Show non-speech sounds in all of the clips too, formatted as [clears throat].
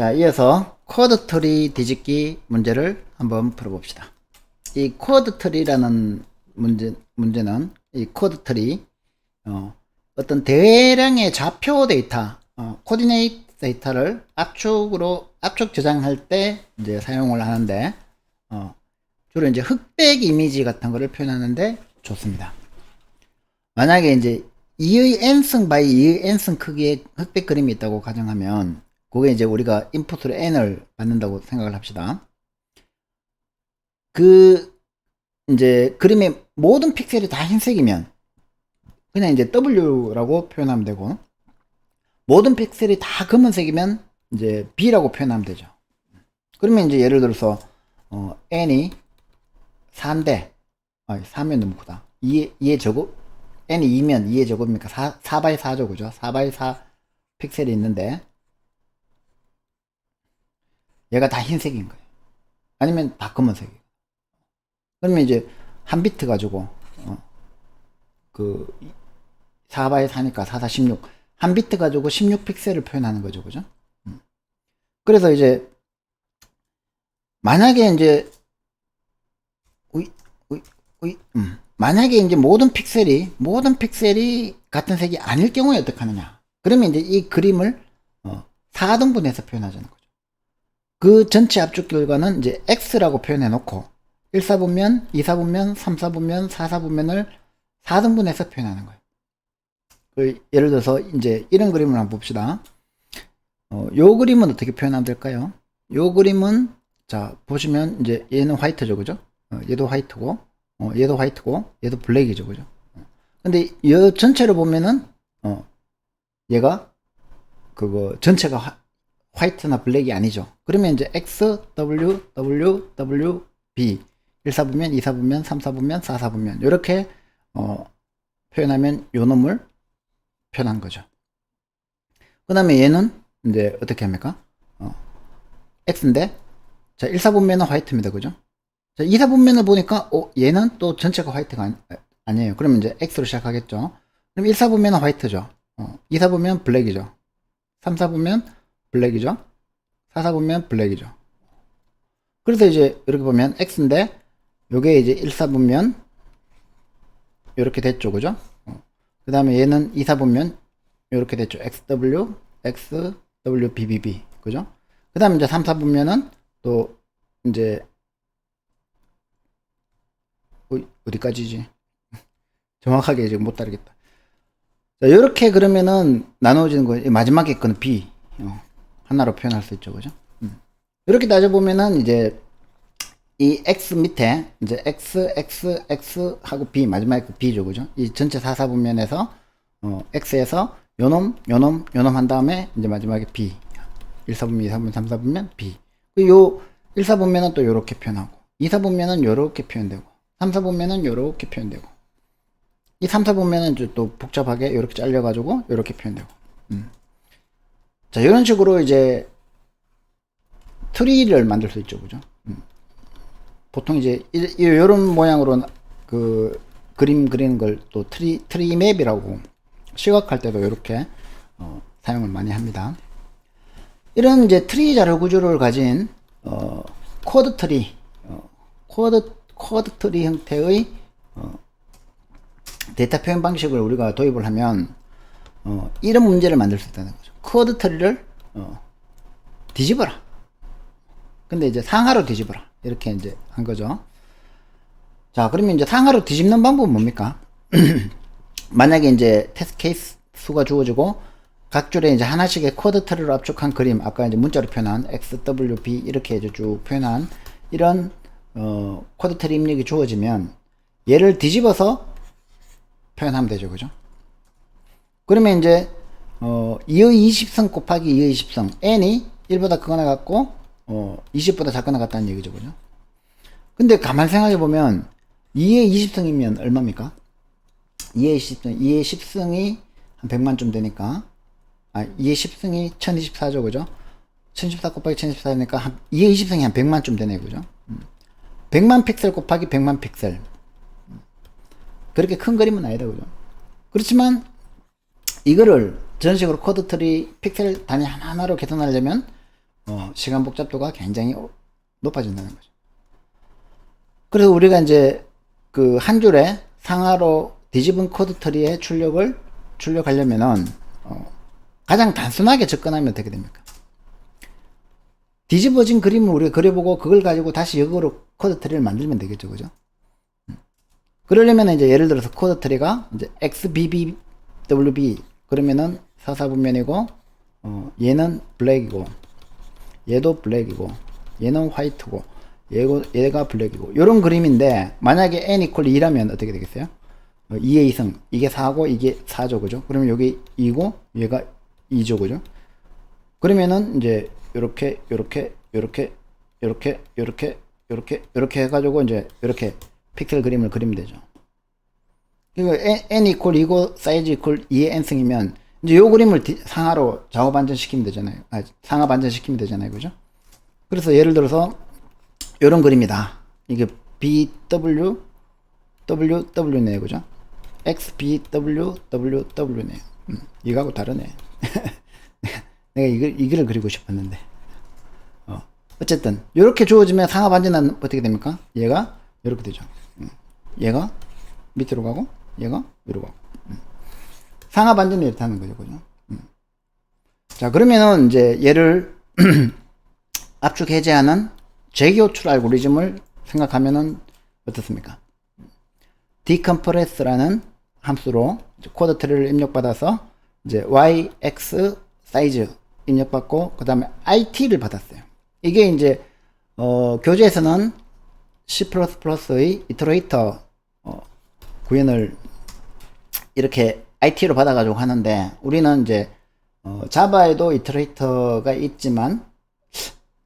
자, 이어서 코드 트리 뒤집기 문제를 한번 풀어봅시다. 이 코드 트리라는 문제, 문제는 이 코드 트리, 어, 어떤 대량의 좌표 데이터, 어, 코디네이트 데이터를 압축으로, 압축 저장할 때 이제 사용을 하는데, 어, 주로 이제 흑백 이미지 같은 거를 표현하는데 좋습니다. 만약에 이제 2의 n승 바이 2의 n승 크기의 흑백 그림이 있다고 가정하면 그게 이제 우리가 인풋으로 n을 받는다고 생각을 합시다. 그 이제 그림의 모든 픽셀이 다 흰색이면 그냥 이제 w라고 표현하면 되고 모든 픽셀이 다 검은색이면 이제 b라고 표현하면 되죠. 그러면 이제 예를 들어서 어, n이 4인데 아, 4면 너무 크다. 2의, 2의 제곱 n이 2면 2의 제곱이니까 4, 4 4죠 그죠? 4 4 픽셀이 있는데 얘가 다 흰색인 거예요. 아니면 다 검은색이에요. 그러면 이제 한 비트 가지고 어, 그 4바에 4니까 4, 4, 16. 한 비트 가지고 16픽셀을 표현하는 거죠. 그죠? 음. 그래서 이제 만약에 이제 우이 우이 우이 음. 만약에 이제 모든 픽셀이 모든 픽셀이 같은 색이 아닐 경우에 어떻게 하느냐? 그러면 이제 이 그림을 어, 4등분해서 표현하자는 거죠. 그 전체 압축 결과는 이제 x라고 표현해 놓고 1사분면, 2사분면, 3사분면, 4사분면을 4등분해서 표현하는 거예요. 그 예를 들어서 이제 이런 그림을 한번 봅시다. 어, 요 그림은 어떻게 표현하면 될까요? 요 그림은 자 보시면 이제 얘는 화이트죠, 그죠? 어, 얘도 화이트고, 어, 얘도 화이트고, 얘도 블랙이죠, 그죠? 어. 근데 이 전체를 보면은 어, 얘가 그거 전체가 화, 화이트나 블랙이 아니죠. 그러면 이제 X, W, W, W, B 1사분면, 2사분면, 3사분면, 4사분면 이렇게 어, 표현하면 요 놈을 표현한 거죠. 그 다음에 얘는 이제 어떻게 합니까? 어, X인데 자 1사분면은 화이트입니다. 그죠? 자 2사분면을 보니까 어, 얘는 또 전체가 화이트가 아니, 아니에요. 그러면 이제 X로 시작하겠죠. 그럼 1사분면은 화이트죠. 어, 2사분면 블랙이죠. 3사분면 블랙이죠. 4사분면 블랙이죠. 그래서 이제 이렇게 보면 X인데 요게 이제 1사분면 이렇게 됐죠. 그죠? 어. 그 다음에 얘는 2사분면 이렇게 됐죠. XW, XW, BBB. 그죠? 그 다음에 이제 3사분면은 또 이제 어, 어디까지지? [laughs] 정확하게 지금 못 따르겠다. 자, 이렇게 그러면은 나눠지는 거 마지막에 거는 B 어, 하나로 표현할 수 있죠, 그죠? 음. 이렇게 따져보면은 이제 이 X 밑에 이제 X, X, X 하고 B 마지막에 그 B죠, 그죠? 이 전체 사사분면에서 어, X에서 요놈, 요놈, 요놈 한 다음에 이제 마지막에 B 1사분면, 2사분면, 3사분면 B 요 1사분면은 또 요렇게 표현하고 2사분면은 요렇게 표현되고 3사분면은 요렇게 표현되고 이 3, 4분면은 또 복잡하게 이렇게 잘려가지고 이렇게 표현되고. 음. 자, 이런 식으로 이제 트리를 만들 수 있죠, 그죠? 음. 보통 이제 이런 모양으로 그 그림 그리는 걸 또 트리 트리 맵이라고 시각할 때도 이렇게 어, 사용을 많이 합니다. 이런 이제 트리 자료 구조를 가진 어, 코드 트리, 어, 코드 코드 트리 형태의 어, 데이터 표현 방식을 우리가 도입을 하면 어, 이런 문제를 만들 수 있다는 거죠. 코드 트리를 어, 뒤집어라. 근데 이제 상하로 뒤집어라. 이렇게 이제 한 거죠. 자, 그러면 이제 상하로 뒤집는 방법은 뭡니까? [clears throat] 만약에 이제 테스트 케이스 수가 주어지고 각 줄에 이제 하나씩의 코드 트리를 압축한 그림, 아까 이제 문자로 표현한 XWB 이렇게 이제 쭉 표현한 이런 어, 코드 트리 입력이 주어지면 얘를 뒤집어서 표현하면 되죠. 그죠? 그러면 이제 어 2의 20성 곱하기 2의 20성 n이 1보다 크거나 같고 어 20보다 작거나 같다는 얘기죠. 그죠? 근데 가만 생각해 보면 2의 20성이면 얼마입니까? 2의 10성, 2의 10성이 한 100만쯤 되니까 아 2의 10성이 1024죠. 그죠? 1014 곱하기 1024니까 한 2의 20성이 한 100만쯤 되네. 그죠? 100만 픽셀 곱하기 100만 픽셀 그렇게 큰 그림은 아니다 그죠 그렇지만 이거를 전식으로 코드 트리 픽셀 단위 하나하나로 계산하려면 어, 시간 복잡도가 굉장히 높아진다는 거죠. 그래서 우리가 이제 그 한 줄에 상하로 뒤집은 코드 트리의 출력을 출력하려면은 어, 가장 단순하게 접근하면 어떻게 됩니까? 뒤집어진 그림을 우리가 그려보고 그걸 가지고 다시 역으로 코드 트리를 만들면 되겠죠, 그죠? 음. 그러려면 이제 예를 들어서 코드 트리가 이제 XBBWB 그러면은 사사분면이고 어, 얘는 블랙이고 얘도 블랙이고 얘는 화이트고 얘고, 얘가 블랙이고 요런 그림인데 만약에 n 이퀄 2라면 어떻게 되겠어요? 어, 2의 2승 이게 4고 이게 4죠 그죠? 그러면 여기 2고 얘가 2죠 그죠? 그러면은 이제 요렇게 요렇게 요렇게 요렇게 요렇게 요렇게 요렇게 해가지고 이제 요렇게 픽셀 그림을 그리면 되죠 이거 n, n 이퀄 2고 사이즈 이퀄 2의 n승이면 이제 요 그림을 디- 상하로 좌우 반전시키면 되잖아요 아, 상하 반전시키면 되잖아요 그죠? 그래서 예를 들어서 요런 그림이다. 이게 BW WW네요. 그죠? XBW WW네요. 음, 이거하고 다르네. [laughs] 내가 이걸 이거를 그리고 싶었는데. 어. 어쨌든 요렇게 주어지면 상하 반전은 어떻게 됩니까? 얘가 이렇게 되죠. 음. 얘가 밑으로 가고 얘가 위로 가고. 음. 상하 반전이 이렇게 하는 거죠. 그죠? 음. 자, 그러면은 이제 얘를 압축 해제하는 재기호출 알고리즘을 생각하면은 어떻습니까? decompress라는 함수로 코드 트리를 입력받아서 이제 y, x 사이즈 입력받고 그 다음에 it를 받았어요. 이게 이제 어, 교재에서는 C++의 이터레이터 어, 구현을 이렇게 it로 받아가지고 하는데 우리는 이제 어, 자바에도 이터레이터가 있지만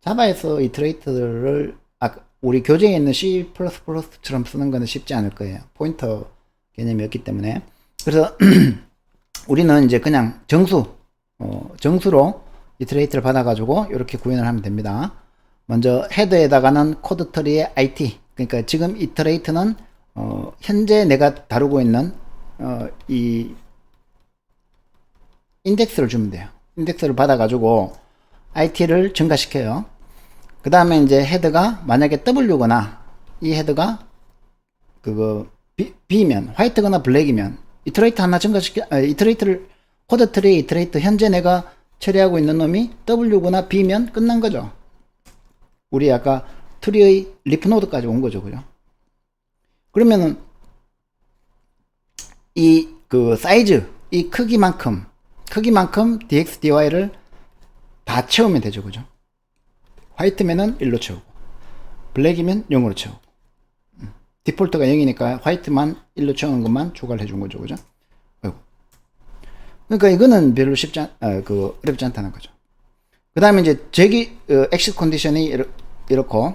자바에서 이터레이터를 아, 우리 교재에 있는 C++처럼 쓰는 거는 쉽지 않을 거예요. 포인터 개념이 없기 때문에. 그래서 [clears throat] 우리는 이제 그냥 정수, 어, 정수로 이터레이터를 받아가지고 이렇게 구현을 하면 됩니다. 먼저 헤드에다가는 코드 트리의 IT. 그러니까 지금 이터레이터는 어, 현재 내가 다루고 있는 어, 이 인덱스를 주면 돼요. 인덱스를 받아가지고 IT를 증가시켜요. 그 다음에 이제 헤드가 만약에 W거나 이 헤드가 그거 B, B면 화이트거나 블랙이면 이터레이터 하나 증가시켜 아, 이터레이터를 코드 트리 이터레이터 현재 내가 처리하고 있는 놈이 W거나 B면 끝난 거죠. 우리 아까 트리의 리프 노드까지 온 거죠, 그죠? 그러면은 이 그 사이즈 이 크기만큼 크기만큼 dx dy를 다 채우면 되죠, 그죠? 화이트면은 1로 채우고, 블랙이면 0으로 채우고, 음. 디폴트가 0이니까 화이트만 1로 채우는 것만 추가를 해준 거죠, 그죠? 아이고. 그러니까 이거는 별로 쉽지 않, 아, 그, 어렵지 않다는 거죠. 그 다음에 이제 제기, 어, 엑시 컨디션이 이렇, 이렇고,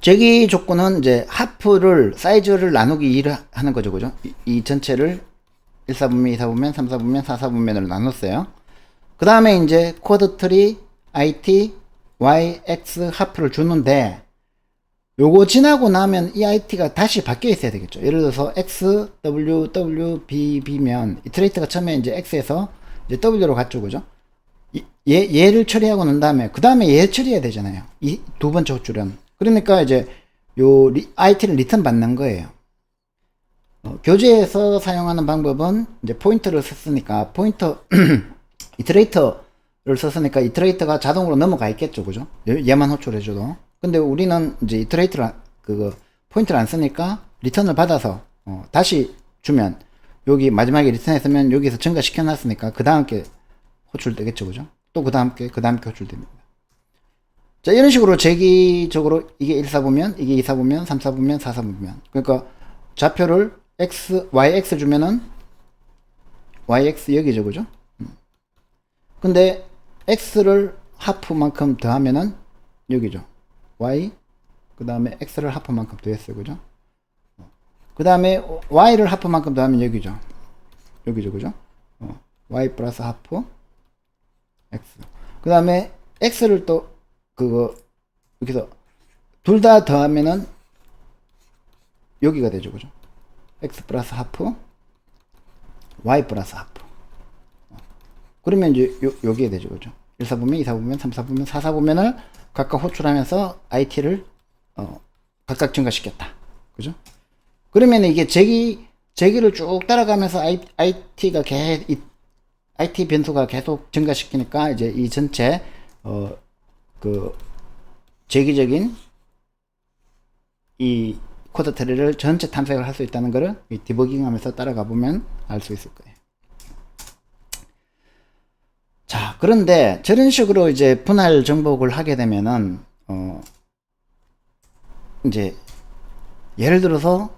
제기 조건은 이제 하프를, 사이즈를 나누기 2를 하는 거죠, 그죠? 이, 이 전체를 1사분면, 2사분면, 3사분면, 4사분면으로 나눴어요. 그 다음에 이제 코드 트리, IT, Y, X 하프를 주는데 요거 지나고 나면 이 IT가 다시 바뀌어 있어야 되겠죠. 예를 들어서 X, W, W, B, B면 이 트레이트가 처음에 이제 X에서 이제 W로 갔죠. 그죠? 이- 얘, 얘를 처리하고 난 다음에 그 다음에 얘 처리해야 되잖아요. 이 두 번째 호출은. 그러니까 이제 요 리, IT를 리턴 받는 거예요. 어, 교재에서 사용하는 방법은 이제 포인터를 썼으니까 포인터 [clears throat] 이트레이터를 썼으니까 이트레이터가 자동으로 넘어가 있겠죠, 그죠? 얘- 얘만 호출해줘도. 근데 우리는 이제 이트레이터를 안- 그거 포인트를 안 쓰니까 리턴을 받아서 어, 다시 주면 여기 마지막에 리턴했으면 여기서 증가시켜 놨으니까 그 다음 게 호출되겠죠, 그죠? 또 그 다음 게, 그 다음 게 호출됩니다. 자, 이런 식으로 재기적으로 이게 1사보면, 이게 2사보면, 3사보면, 4사보면. 그러니까 좌표를 x, yx 주면은 yx 여기죠, 그죠? 음. 근데 x를 하프만큼 더하면은 여기죠. y, 그 다음에 x를 하프만큼 더했어요, 그죠? 그 다음에 y를 하프만큼 더하면 여기죠. 여기죠, 그죠? 어, y 플러스 하프 x. 그 다음에 x를 또 그거 여기서 둘 다 더하면은 여기가 되죠, 그죠? x 플러스 하프 y 플러스 하프. 그러면 이제 요, 여기에 되죠, 그죠? 1, 4분면, 2, 4분면, 3, 4분면, 4, 4분면을 각각 호출하면서 IT를 어, 각각 증가시켰다. 그죠? 그러면 이게 제기 제기를 쭉 따라가면서 I, IT가 개, 이, IT 변수가 계속 증가시키니까 이제 이 전체 어 그 제기적인 이 코드 트리를 전체 탐색을 할 수 있다는 것을 이 디버깅 하면서 따라가 보면 알 수 있을 거예요. 자, 그런데 저런 식으로 이제 분할 정복을 하게 되면은 어 이제 예를 들어서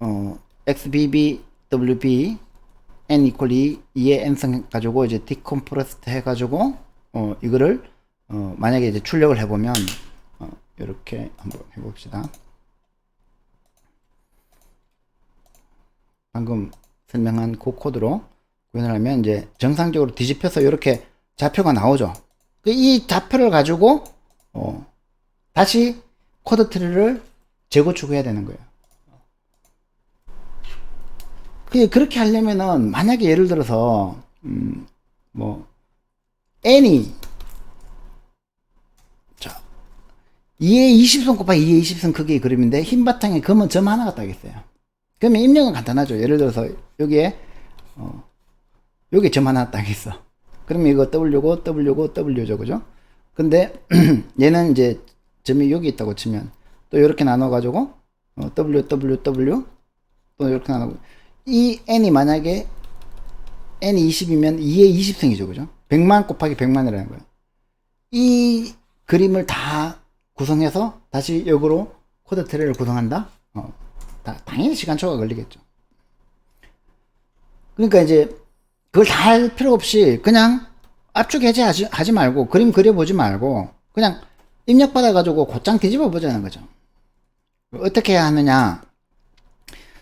어 XBB WB n equal 2의 n승 가지고 이제 디컴프레스트 해 가지고 어 이거를 어 만약에 이제 출력을 해 보면 어 이렇게 한번 해 봅시다. 방금 설명한 그 코드로 구현을 하면 이제 정상적으로 뒤집혀서 이렇게 좌표가 나오죠. 그이 좌표를 가지고 어 다시 코드 트리를 재구축해야 되는 거예요. 그 그렇게 하려면은 만약에 예를 들어서 음 뭐 n이 자 2의 20승 곱하기 2의 20승 크기의 그림인데 흰 바탕에 검은 점 하나가 딱 있어요. 그러면 입력은 간단하죠. 예를 들어서 여기에 어 여기 점 하나 딱 있어. 그러면 이거 W고 W고 W죠, 그죠? 근데 [clears throat] 얘는 이제 점이 여기 있다고 치면 또 이렇게 나눠 가지고 어, W W W 또 이렇게 나누고 이 n이 만약에 n이 20이면 2의 20승이죠, 그죠? 100만 곱하기 100만이라는 거예요. 이 그림을 다 구성해서 다시 역으로 코드 트리를 구성한다? 어, 다, 당연히 시간 초가 걸리겠죠. 그러니까 이제 그걸 다 할 필요 없이 그냥 압축 해제하지 하지 말고 그림 그려보지 말고 그냥 입력 받아가지고 곧장 뒤집어 보자는 거죠. 어떻게 해야 하느냐?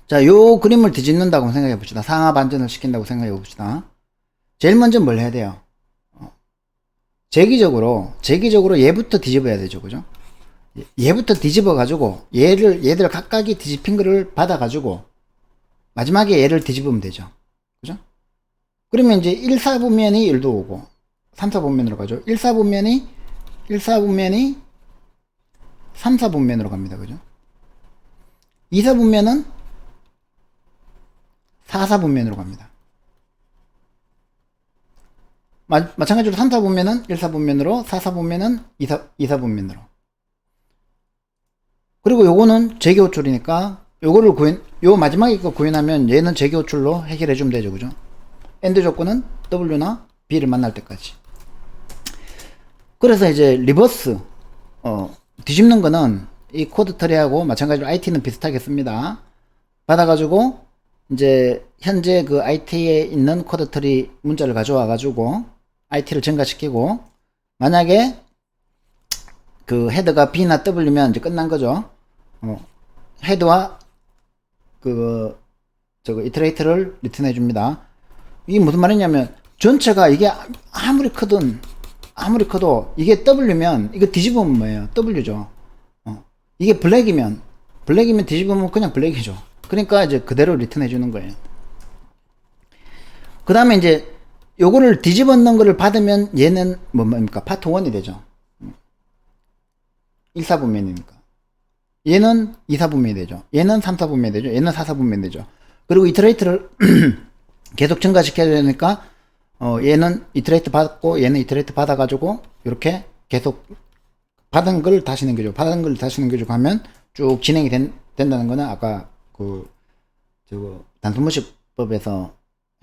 자, 요 그림을 뒤집는다고 생각해 봅시다. 상하 반전을 시킨다고 생각해 봅시다. 제일 먼저 뭘 해야 돼요? 어, 재기적으로, 재기적으로 얘부터 뒤집어야 되죠. 그죠? 얘부터 뒤집어 가지고 얘를 얘들 각각이 뒤집힌 거를 받아 가지고 마지막에 얘를 뒤집으면 되죠. 그죠? 그러면 이제 1, 4분면이 1도 오고 3, 4분면으로 가죠. 1, 4분면이 1, 4분면이 3, 4분면으로 갑니다. 그죠? 2, 4분면은 4, 4분면으로 갑니다. 마, 마찬가지로 3, 4분면은 1, 4분면으로 4, 4분면은 2, 4, 2, 4분면으로 그리고 요거는 재기 호출이니까 요거를 구현 요 마지막에 거 구현하면 얘는 재기 호출로 해결해 주면 되죠 그죠? 엔드 조건은 W나 B를 만날 때까지. 그래서 이제 리버스 어 뒤집는 거는 이 코드 트리하고 마찬가지로 IT는 비슷하게 씁니다. 받아가지고 이제 현재 그 IT에 있는 코드 트리 문자를 가져와 가지고 IT를 증가시키고 만약에 그 헤드가 B나 W면 이제 끝난 거죠. 어, 헤드와 그 저거 이트레이트를 리턴해 줍니다. 이게 무슨 말이냐면 전체가 이게 아무리 크든 아무리 커도 이게 W면 이거 뒤집으면 뭐예요? W죠. 어, 이게 블랙이면 블랙이면 뒤집으면 그냥 블랙이죠. 그러니까 이제 그대로 리턴해 주는 거예요. 그 다음에 이제 요거를 넣은 거를 받으면 얘는 뭐 뭡니까? 파트 1이 되죠. 1, 4분면이니까. 얘는 2, 4분면이 되죠. 얘는 3, 4분면이 되죠. 얘는 4, 4분면이 되죠. 그리고 이트레이트를 [clears throat] 계속 증가시켜야 되니까 어, 얘는 이트레이트 받고 얘는 이트레이트 받아가지고 이렇게 계속 받은 걸 다시 넘겨줘. 받은 걸 다시 넘겨주고 하면 쭉 진행이 된, 된다는 거는 아까 그 저거 단순무식법에서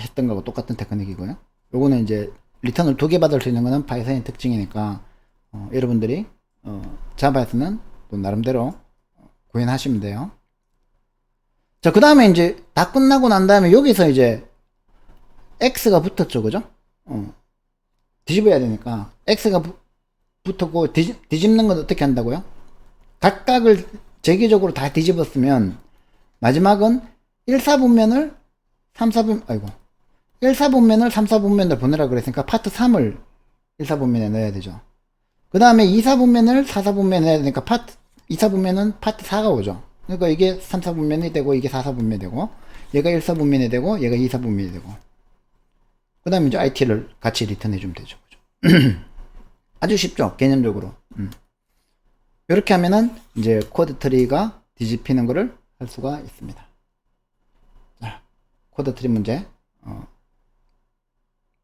했던 거하고 똑같은 테크닉이고요. 요거는 이제 리턴을 두 개 받을 수 있는 거는 파이썬의 특징이니까 어, 여러분들이 어, 자바에서는 또 나름대로 구현하시면 돼요. 자, 그 다음에 이제 다 끝나고 난 다음에 여기서 이제 X가 붙었죠, 그죠? 어. 뒤집어야 되니까 X가 부, 붙었고 뒤집, 뒤집는 건 어떻게 한다고요? 각각을 재기적으로 다 뒤집었으면 마지막은 1, 4분면을 3, 4분, 아이고. 1, 4분면을 3, 4분면으로 보내라 그랬으니까 파트 3을 1, 4분면에 넣어야 되죠. 그 다음에 2, 4분면을 4, 4분면에 넣어야 되니까 파트, 2, 4분면은 파트 4가 오죠. 그러니까 이게 3, 4분면이 되고, 이게 4, 4분면이 되고, 얘가 1, 4분면이 되고, 얘가 2, 4분면이 되고. 그 다음에 이제 IT를 같이 리턴해 주면 되죠. [clears throat] 아주 쉽죠 개념적으로 음. 이렇게 하면은 이제 코드 트리가 뒤집히는 것을 할 수가 있습니다 자 코드 트리 문제 어,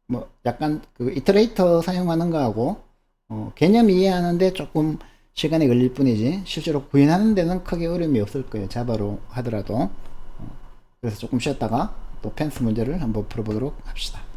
뭐 약간 그 이터레이터 사용하는 거하고 어, 개념 이해하는데 조금 시간이 걸릴 뿐이지 실제로 구현하는 데는 크게 어려움이 없을 거예요. 자바로 하더라도. 어, 그래서 조금 쉬었다가 또 펜스 문제를 한번 풀어보도록 합시다